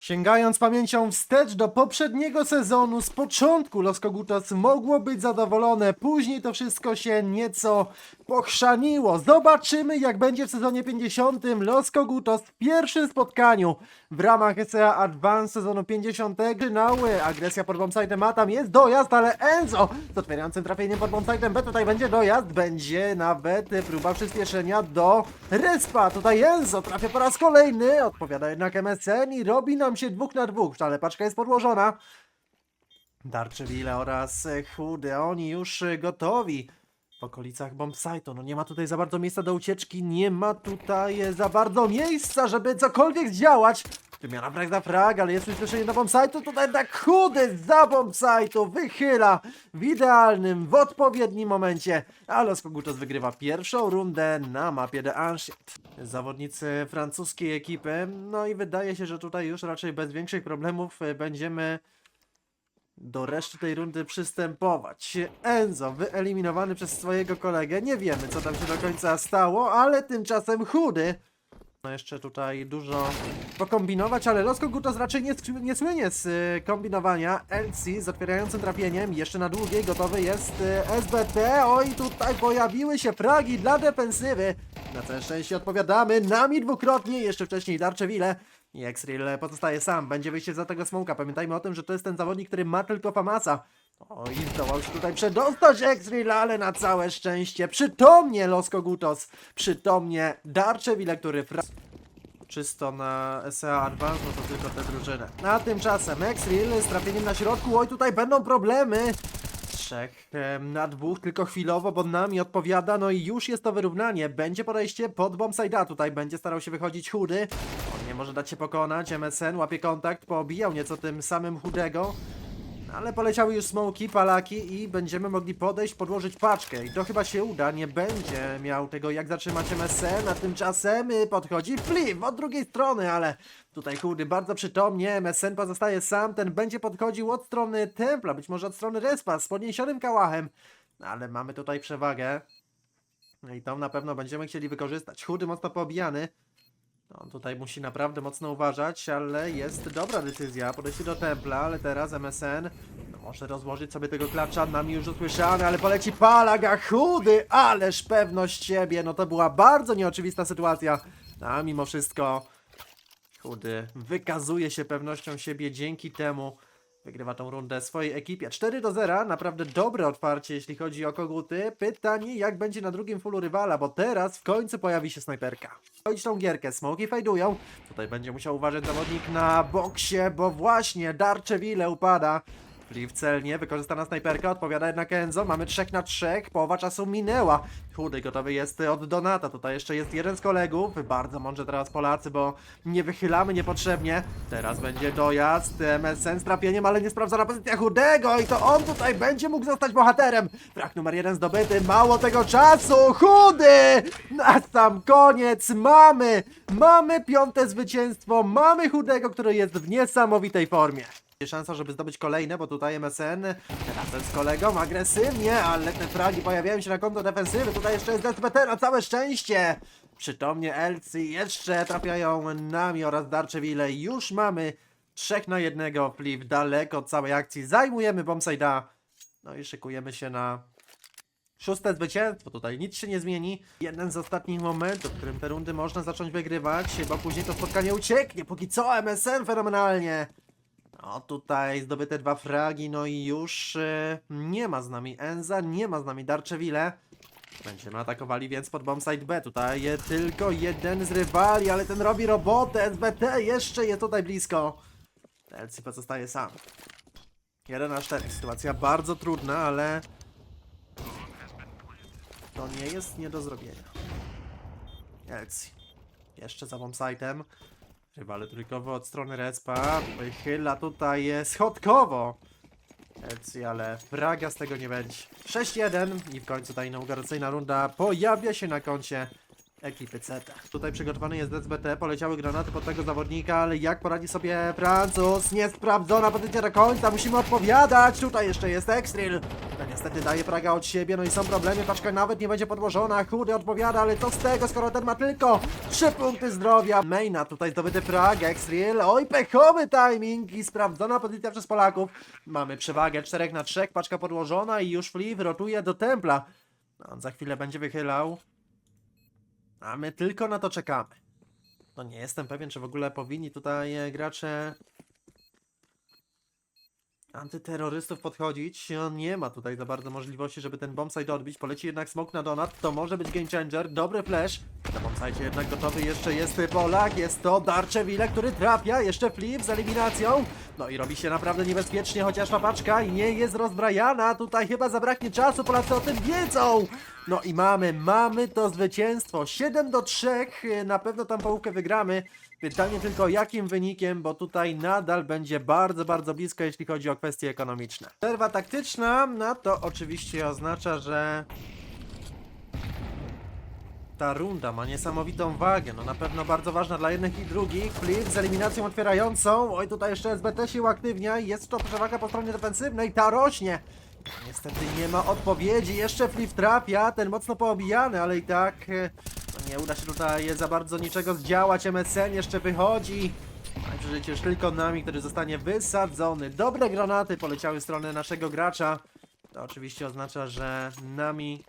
Sięgając pamięcią wstecz do poprzedniego sezonu, z początku Los Kogutos mogło być zadowolone, później to wszystko się nieco pochrzaniło. Zobaczymy jak będzie w sezonie 50 Los Kogutos w pierwszym spotkaniu w ramach SEA Advance sezonu 50. Finały, agresja pod bombsite'em, a tam jest dojazd, ale Enzo z otwierającym trafieniem pod bombsite'em B, tutaj będzie dojazd, będzie nawet próba przyspieszenia do respa. Tutaj Enzo trafia po raz kolejny, odpowiada jednak MSN i robi nam się dwóch na dwóch, ale paczka jest podłożona. Darczewile oraz e, Chudy, oni już e, gotowi w okolicach bombsite'u. No nie ma tutaj za bardzo miejsca do ucieczki, nie ma tutaj e, za bardzo miejsca, żeby cokolwiek zdziałać. Wymiana frag za frag, ale jest przyspieszenie do bombsite'u, tutaj jednak Chudy za bombsite'u wychyla w idealnym, w odpowiednim momencie. A Los Kogutos wygrywa pierwszą rundę na mapie The Ancient. Zawodnicy francuskiej ekipy, no i wydaje się, że tutaj już raczej bez większych problemów e, będziemy do reszty tej rundy przystępować. Enzo wyeliminowany przez swojego kolegę. Nie wiemy, co tam się do końca stało, ale tymczasem chudy. No jeszcze tutaj dużo pokombinować, ale Los Kogutos raczej nie, nie słynie z y, kombinowania. LC z otwierającym trafieniem, jeszcze na długiej gotowy jest y, SBT. Oj, tutaj pojawiły się fragi dla defensywy. Na całe szczęście odpowiadamy, nami dwukrotnie, jeszcze wcześniej Darczewile. I X-Real pozostaje sam, będzie wyjście za tego smoka. Pamiętajmy o tym, że to jest ten zawodnik, który ma tylko Famasa. Oj, zdołał się tutaj przedostać X-Real, ale na całe szczęście przytomnie Los Kogutos, przytomnie Darczewile, który. Czysto na SEA Advance, no to tylko te drużyny. A tymczasem X-Real z trafieniem na środku, oj tutaj będą problemy. Trzech na dwóch, tylko chwilowo, bo nami odpowiada, no i już jest to wyrównanie. Będzie podejście pod bombside'a, tutaj będzie starał się wychodzić chudy. On nie może dać się pokonać, MSN łapie kontakt, poobijał nieco tym samym chudego. Ale poleciały już smoki, palaki i będziemy mogli podejść, podłożyć paczkę. I to chyba się uda, nie będzie miał tego jak zatrzymać MSN, a tymczasem y, podchodzi Flip od drugiej strony, ale tutaj chudy bardzo przytomnie, MSN pozostaje sam, ten będzie podchodził od strony Templa, być może od strony Respa z podniesionym kałachem. Ale mamy tutaj przewagę. No i tą na pewno będziemy chcieli wykorzystać. Chudy mocno poobijany. No, tutaj musi naprawdę mocno uważać, ale jest dobra decyzja. Podejście do templa, ale teraz MSN no, może rozłożyć sobie tego klacza. Nami już usłyszany, ale poleci Palaga chudy, ależ pewność siebie. No to była bardzo nieoczywista sytuacja. A mimo wszystko chudy wykazuje się pewnością siebie dzięki temu. Wygrywa tą rundę swojej ekipie. 4 do 0, naprawdę dobre otwarcie, jeśli chodzi o koguty. Pytanie, jak będzie na drugim fullu rywala, bo teraz w końcu pojawi się snajperka. Kończ tą gierkę, smoki fejdują. Tutaj będzie musiał uważać zawodnik na boksie, bo właśnie Darczewile upada. Flip celnie, wykorzystana snajperka, odpowiada jednak Enzo. Mamy 3 na 3, połowa czasu minęła. Chudy gotowy jest od Donata. Tutaj jeszcze jest jeden z kolegów. Bardzo mądrze teraz Polacy, bo nie wychylamy niepotrzebnie. Teraz będzie dojazd. MSN z trafieniem, ale nie sprawdzona pozycja Chudego i to on tutaj będzie mógł zostać bohaterem. Brak numer jeden zdobyty. Mało tego czasu. Chudy! Na sam koniec mamy! Mamy piąte zwycięstwo. Mamy Chudego, który jest w niesamowitej formie. Szansa, żeby zdobyć kolejne, bo tutaj MSN razem z kolegą agresywnie, ale te fragi pojawiają się na konto defensywy. Tutaj jeszcze jest SBT na całe szczęście. Przytomnie Elcy jeszcze trafiają nami oraz Darczewile. Już mamy trzech na jednego flip daleko od całej akcji. Zajmujemy bombside'a. No i szykujemy się na Szóste zwycięstwo, tutaj nic się nie zmieni. Jeden z ostatnich momentów, w którym te rundy można zacząć wygrywać, bo później to spotkanie ucieknie. Póki co MSN fenomenalnie. No tutaj zdobyte dwa fragi, no i już e, nie ma z nami Enza, nie ma z nami Darczewile. Będziemy atakowali więc pod bombsite B. Tutaj e, tylko jeden z rywali, ale ten robi robotę. SBT jeszcze jest tutaj blisko. LC pozostaje sam. 1 na 4. Sytuacja bardzo trudna, ale to nie jest nie do zrobienia. Elci. Jeszcze za bombsite'em. Rywale trójkowo od strony respa. Wychyla tutaj e, schodkowo. Elci, ale fraga z tego nie będzie. 6-1 i w końcu ta inauguracyjna runda pojawia się na koncie ekipy CT. Tutaj przygotowany jest SBT, poleciały granaty pod tego zawodnika, ale jak poradzi sobie Francuz? Niesprawdzona pozycja do końca, musimy odpowiadać. Tutaj jeszcze jest Extril. Jest Niestety daje Praga od siebie, no i są problemy, paczka nawet nie będzie podłożona, chudy odpowiada, ale co z tego, skoro ten ma tylko 3 punkty zdrowia. Maina tutaj zdobyty Prag, X-Real, oj pechowy timing i sprawdzona pozycja przez Polaków. Mamy przewagę 4 na 3, paczka podłożona i już Flip rotuje do templa. On za chwilę będzie wychylał. A my tylko na to czekamy. No nie jestem pewien, czy w ogóle powinni tutaj e, gracze antyterrorystów podchodzić. Nie ma tutaj za bardzo możliwości, żeby ten bombsite odbić. Poleci jednak smoke na donat. To może być game changer. Dobry flash. Na jednak gotowy jeszcze jest Polak. Jest to Darczewile, który trafia. Jeszcze flip z eliminacją. No i robi się naprawdę niebezpiecznie, chociaż papaczka nie jest rozbrajana. Tutaj chyba zabraknie czasu. Polacy o tym wiedzą. No i mamy, mamy to zwycięstwo. 7 do 3. Na pewno tam połówkę wygramy. Pytanie tylko jakim wynikiem, bo tutaj nadal będzie bardzo, bardzo blisko, jeśli chodzi o kwestie ekonomiczne. Przerwa taktyczna, no to oczywiście oznacza, że ta runda ma niesamowitą wagę. No na pewno bardzo ważna dla jednych i drugich. Flip z eliminacją otwierającą. Oj, tutaj jeszcze SBT się uaktywnia. Jest to przewaga po stronie defensywnej. Ta rośnie. Niestety nie ma odpowiedzi. Jeszcze Flip trafia. Ten mocno poobijany, ale i tak e, no nie uda się tutaj za bardzo niczego zdziałać. MSN jeszcze wychodzi. I przeżycie już tylko nami, który zostanie wysadzony. Dobre granaty poleciały w stronę naszego gracza. To oczywiście oznacza, że nami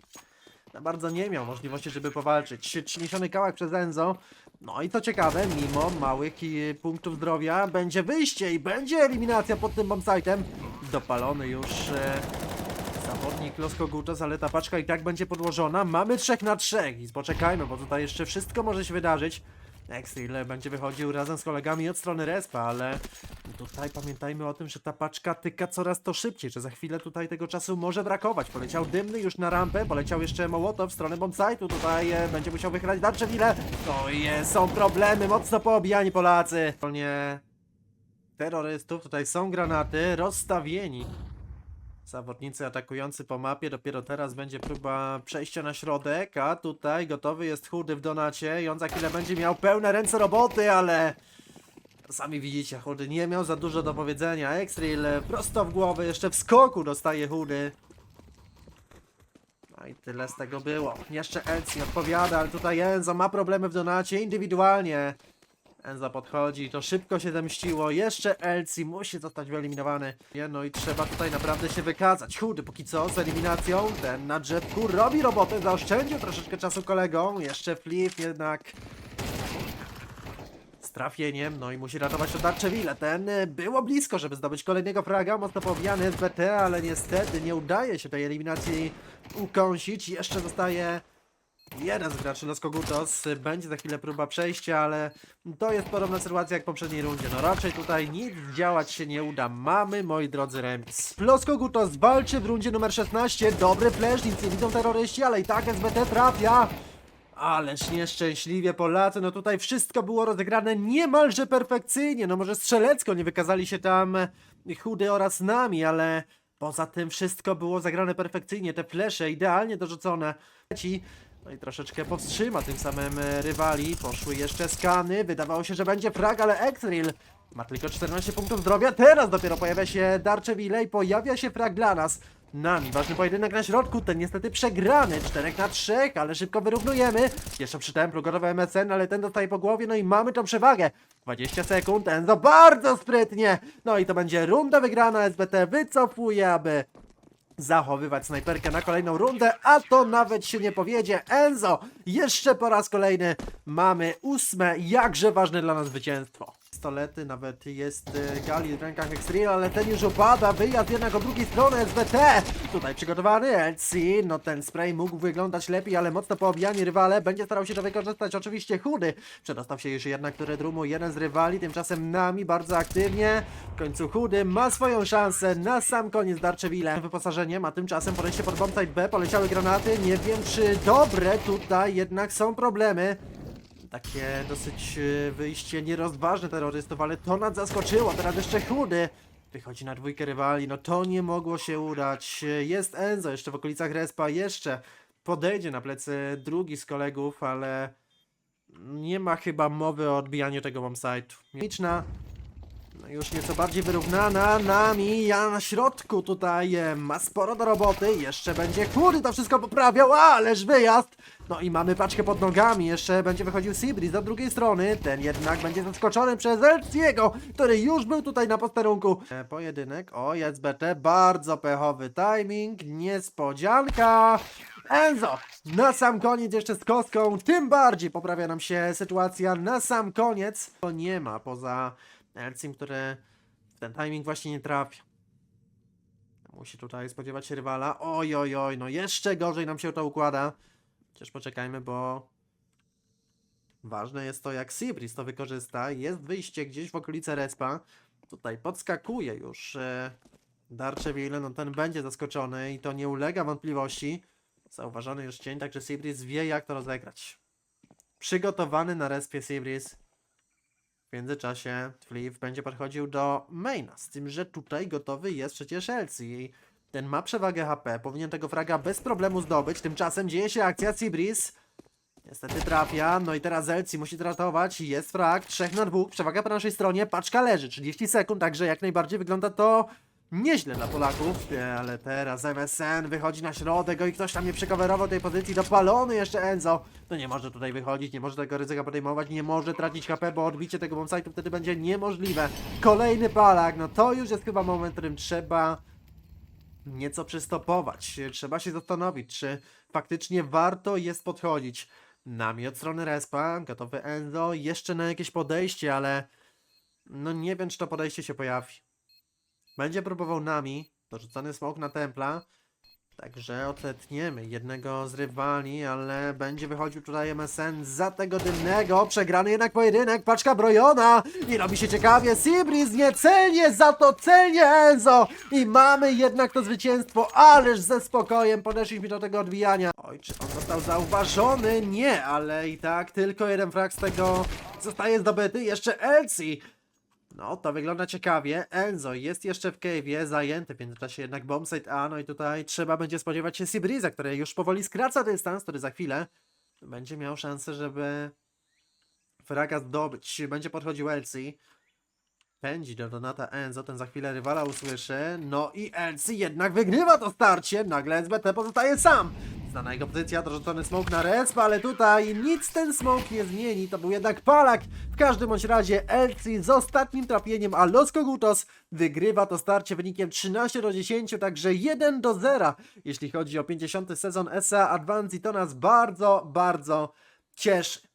za bardzo nie miał możliwości, żeby powalczyć. Przyniesiony kałak przez Enzo. No i to ciekawe, mimo małych punktów zdrowia będzie wyjście i będzie eliminacja pod tym bombsite'em. Dopalony już e, zawodnik Los Kogutos, ale ta paczka i tak będzie podłożona. Mamy 3 na 3 i poczekajmy, bo tutaj jeszcze wszystko może się wydarzyć. Exil będzie wychodził razem z kolegami od strony respa, ale tutaj pamiętajmy o tym, że ta paczka tyka coraz to szybciej, że za chwilę tutaj tego czasu może brakować. Poleciał dymny już na rampę, poleciał jeszcze Mołotow w stronę bombsite'u, tutaj e, będzie musiał wychylać Darczewile. No i e, są problemy, mocno poobijani Polacy. Nie terrorystów, tutaj są granaty, rozstawieni. Zawodnicy atakujący po mapie, dopiero teraz będzie próba przejścia na środek, a tutaj gotowy jest chudy w donacie i on za chwilę będzie miał pełne ręce roboty, ale sami widzicie, chudy nie miał za dużo do powiedzenia. Extril prosto w głowę, jeszcze w skoku dostaje chudy. No i tyle z tego było. Jeszcze Elci odpowiada, ale tutaj Enzo ma problemy w donacie indywidualnie. Enzo podchodzi, to szybko się zemściło. Jeszcze Elci musi zostać wyeliminowany. Nie, No i trzeba tutaj naprawdę się wykazać. Chudy póki co z eliminacją. Ten na drzewku robi robotę, zaoszczędził troszeczkę czasu kolegom. Jeszcze Flip jednak z trafieniem, no i musi ratować to Darczewile. Ten y, było blisko, żeby zdobyć kolejnego fraga, mocno pobijany SBT, ale niestety nie udaje się tej eliminacji ukąsić. Jeszcze zostaje jeden z graczy Los Kogutos. Będzie za chwilę próba przejścia, ale to jest podobna sytuacja jak w poprzedniej rundzie. No raczej tutaj nic działać się nie uda. Mamy, moi drodzy, remis. Los Kogutos walczy w rundzie numer 16. Dobry flash, nic nie widzą terroryści, ale i tak SBT trafia. Ależ nieszczęśliwie Polacy, no tutaj wszystko było rozegrane niemalże perfekcyjnie. No może strzelecko nie wykazali się tam chudy oraz nami, ale poza tym wszystko było zagrane perfekcyjnie. Te flesze idealnie dorzucone. Ci no i troszeczkę powstrzyma tym samym e, rywali. Poszły jeszcze skany. Wydawało się, że będzie frag, ale Exril ma tylko 14 punktów zdrowia. Teraz dopiero pojawia się Darczewile i pojawia się frag dla nas. Nami ważny pojedynek na środku, ten niestety przegrany, 4 na 3, ale szybko wyrównujemy. Jeszcze przy templu gotowy MSN, ale ten dostaje po głowie, no i mamy tą przewagę. 20 sekund, Enzo bardzo sprytnie. No i to będzie runda wygrana, SBT wycofuje, aby zachowywać snajperkę na kolejną rundę, a to nawet się nie powiedzie. Enzo, jeszcze po raz kolejny mamy ósme, jakże ważne dla nas zwycięstwo. Pistolety, nawet jest y, Gali w rękach Extreme, ale ten już opada, wyjazd jednak od drugiej strony SBT. Tutaj przygotowany LC, no ten spray mógł wyglądać lepiej, ale mocno poobijani rywale, będzie starał się to wykorzystać oczywiście chudy. Przedostał się już jednak do Red Roomu jeden z rywali, tymczasem nami bardzo aktywnie. W końcu chudy ma swoją szansę na sam koniec Darczewile. Wyposażeniem, a tymczasem podejście pod bombsite B, poleciały granaty, nie wiem czy dobre, tutaj jednak są problemy. Takie dosyć e, wyjście nierozważne terrorystów, ale to nas zaskoczyło. Teraz jeszcze chudy. Wychodzi na dwójkę rywali, no to nie mogło się udać. Jest Enzo jeszcze w okolicach respa, jeszcze podejdzie na plecy drugi z kolegów, ale nie ma chyba mowy o odbijaniu tego bombsite'u. Miczna No już nieco bardziej wyrównana nami, ja na środku tutaj e, ma sporo do roboty, jeszcze będzie Kury to wszystko poprawiał, ależ wyjazd! No i mamy paczkę pod nogami, jeszcze będzie wychodził Sibri z drugiej strony, ten jednak będzie zaskoczony przez Elciego, który już był tutaj na posterunku. E, pojedynek, o jest BT, bardzo pechowy timing, niespodzianka! Enzo, na sam koniec jeszcze z kostką, tym bardziej poprawia nam się sytuacja na sam koniec. To nie ma poza Elcim, który w ten timing właśnie nie trafia. Musi tutaj spodziewać się rywala. Oj, oj, oj, no jeszcze gorzej nam się to układa. Chociaż poczekajmy, bo ważne jest to, jak Sibris to wykorzysta. Jest wyjście gdzieś w okolice respa. Tutaj podskakuje już e, Darczewille, no ten będzie zaskoczony i to nie ulega wątpliwości. Zauważony już cień, także Sibris wie jak to rozegrać. Przygotowany na respie Sibris. W międzyczasie Fliv będzie podchodził do maina, z tym, że tutaj gotowy jest przecież Elsie. Ten ma przewagę HP, powinien tego fraga bez problemu zdobyć. Tymczasem dzieje się akcja Cibris. Niestety trafia, no i teraz Elsie musi tratować. Jest frag, 3 na 2, przewaga po naszej stronie, paczka leży, 30 sekund, także jak najbardziej wygląda to nieźle dla Polaków. E, Ale teraz MSN wychodzi na środek, o i ktoś tam nie przekowerował tej pozycji, dopalony jeszcze Enzo. To nie może tutaj wychodzić, nie może tego ryzyka podejmować, nie może tracić HP, bo odbicie tego bombsite'u wtedy będzie niemożliwe. Kolejny Palak, no to już jest chyba moment, w którym trzeba nieco przystopować. Trzeba się zastanowić, czy faktycznie warto jest podchodzić. Nami od strony respa, gotowy Enzo, jeszcze na jakieś podejście, ale no nie wiem, czy to podejście się pojawi. Będzie próbował nami, dorzucony smok na templa, także odetniemy jednego z rywali, ale będzie wychodził tutaj MSN za tego dymnego, przegrany jednak pojedynek, paczka brojona i robi się ciekawie, Sibris niecelnie, za to celnie Enzo i mamy jednak to zwycięstwo, ależ ze spokojem podeszliśmy do tego odbijania. Oj, czy on został zauważony? Nie, ale i tak tylko jeden frag z tego zostaje zdobyty, jeszcze Elsie. No, to wygląda ciekawie. Enzo jest jeszcze w cave'ie, zajęty w międzyczasie jednak bombsite A, no i tutaj trzeba będzie spodziewać się Sibriza, który już powoli skraca dystans, który za chwilę będzie miał szansę, żeby fraga zdobyć. Będzie podchodził Elsie. Pędzi do Donata Enzo, ten za chwilę rywala usłyszy. No i Elsie jednak wygrywa to starcie. Nagle SBT pozostaje sam. Znana jego pozycja, dorzucony smoke na resp, ale tutaj nic ten smoke nie zmieni. To był jednak Palak. W każdym bądź razie Elsie z ostatnim trafieniem, a Los Kogutos wygrywa to starcie wynikiem 13 do 10, także 1 do 0. Jeśli chodzi o 50. sezon SA Advance i to nas bardzo, bardzo cieszy.